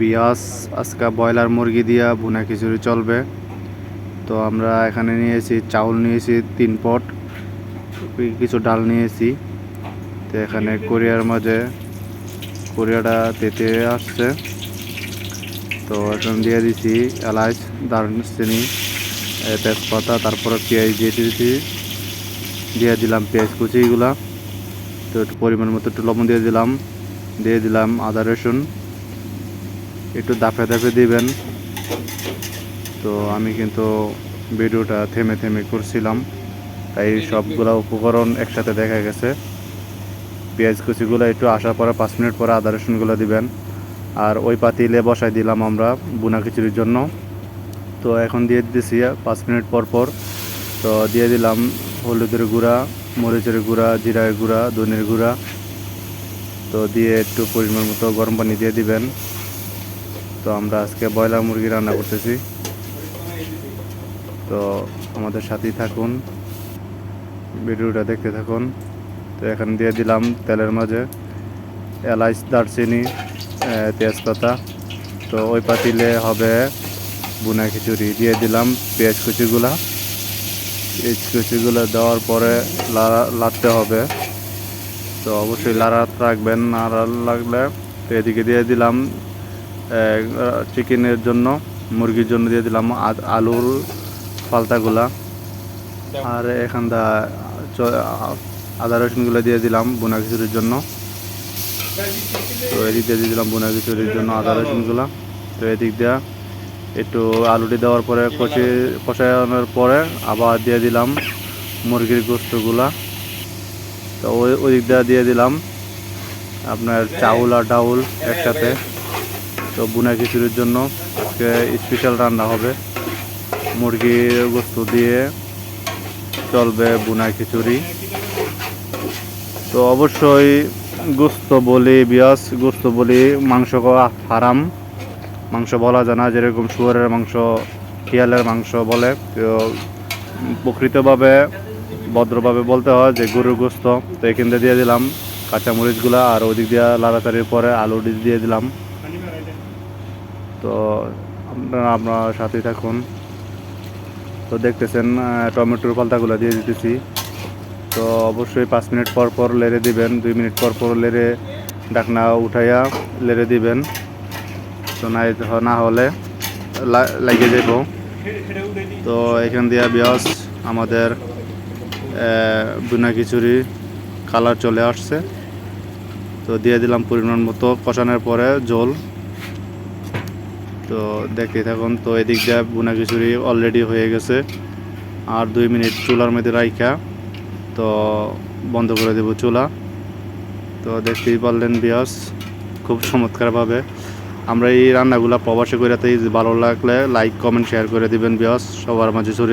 বিয়াস, আজকে ব্রয়লার মুরগি দিয়া ভুনা খিচুড়ি চলবে। তো আমরা এখানে নিয়েছি চাউল নিয়েছি তিন পট কিছু ডাল নিয়েছি। তো এখানে কোরিয়ার মাঝে কোরিয়াটা তেতে আসছে। তো এখন দিয়ে দিছি এলাচ, দারচিনি তেজপাতা, তারপরে পেঁয়াজ দিয়ে দিয়েছি দিয়ে দিলাম পেঁয়াজ কুচিগুলা তো একটু পরিমাণ মতো একটু লবণ দিয়ে দিলাম। দিয়ে দিলাম আদা রসুন। একটু দাফে দাফে দিবেন। তো আমি কিন্তু ভিডিওটা থেমে থেমে করছিলাম। তাই সবগুলো উপকরণ একসাথে দেখা গেছে। পেঁয়াজ কুচিগুলো একটু আসার পরে পাঁচ মিনিট পরে আদা রসুনগুলো দিবেন। আর ওই পাতিলে বসাই দিলাম আমরা বুনা খিচুড়ির জন্য। তো এখন দিয়ে দিতেছি পাঁচ মিনিট পর পর। তো দিয়ে দিলাম হলুদের গুঁড়া, মরিচের গুঁড়া, জিরার গুঁড়া ধনের গুঁড়া। তো দিয়ে একটু পরিমাণ মতো গরম পানি দিয়ে দিবেন। তো আমরা আজকে ব্রয়লার মুরগি রান্না করতেছি। তো আমাদের সাথেই থাকুন। ভিডিওটা দেখতে থাকুন। তো এখানে দিয়ে দিলাম তেলের মাঝে এলাইচ দারচিনি তেজপাতা। তো ওই পাতিলে হবে বুনা খিচুড়ি। দিয়ে দিলাম পেঁয়াজ কুচিগুলা। পেঁয়াজ কুচিগুলো দেওয়ার পরে লাড়া, লাড়তে হবে। তো অবশ্যই লাড়াত রাখবেন। নাড়া লাগলে তো এদিকে দিয়ে দিলাম চিকেনের জন্য, মুরগির জন্য দিয়ে দিলাম আলুর পালতাগুলা। আর এখানটা চ- আদা রসুনগুলো দিয়ে দিলাম বুনা খিচুড়ির জন্য। তো এদিক দিয়ে দিয়ে দিলাম বুনা খিচুড়ির জন্য আদা রসুনগুলা। তো এদিক দিয়ে একটু আলুটি দেওয়ার পরে, কষে, কষানোর পরে আবার দিয়ে দিলাম মুরগির গোস্তগুলা। তো ওই ওই দিক দিয়ে দিয়ে দিলাম আপনার চাউল আর ডাউল একসাথে। তো বুনা খিচুড়ির জন্য আজকে স্পেশাল রান্না হবে। মুরগির গোস্ত দিয়ে চলবে বুনা খিচুড়ি। তো অবশ্যই গোস্ত বলি বিয়াস, গোস্ত বলি মাংস হারাম। মাংস বলা যায় না, যেরকম শুয়ারের মাংস, শিয়ালের মাংস বলে। তো প্রকৃতভাবে, ভদ্রভাবে বলতে হয় যে গরুর গোস্ত। তো এখান থেকে দিয়ে দিলাম কাঁচামরিচগুলা, আর ওদিক দিয়ে লাড়াতাড়ির পরে আলু দিয়ে দিলাম। তো আপনারা, আপনার সাথেই থাকুন। তো দেখতেছেন টমেটোর পাল্টাগুলো দিয়ে দিতেছি। তো অবশ্যই পাঁচ মিনিট পর পর লেড়ে দিবেন, দুই মিনিট পর পর লেড়ে ডাকনা উঠাইয়া লেড়ে দিবেন। তো না না হলে লাগিয়ে যাব তো এখান দিয়ে বিয়াস আমাদের বুনা খিচুড়ি কালার চলে আসছে। তো দিয়ে দিলাম পরিমাণ মতো, কষানোর পরে জল। তো দেখতে থাকুন, তো এদিক দিয়ে বুনা খিচুড়ি অলরেডি হয়ে গেছে। আর দুই মিনিট চুলার মধ্যে রাইখা, তো বন্ধ করে দেব চুলা। তো দেখতেই পারলেন বিয়াস, খুব চমৎকারভাবে। আমরা এই রান্নাগুলো প্রবাসে করে তাই ভালো লাগলে লাইক কমেন্ট শেয়ার করে দিবেন বিয়াস, সবার মাঝে ছড়িয়ে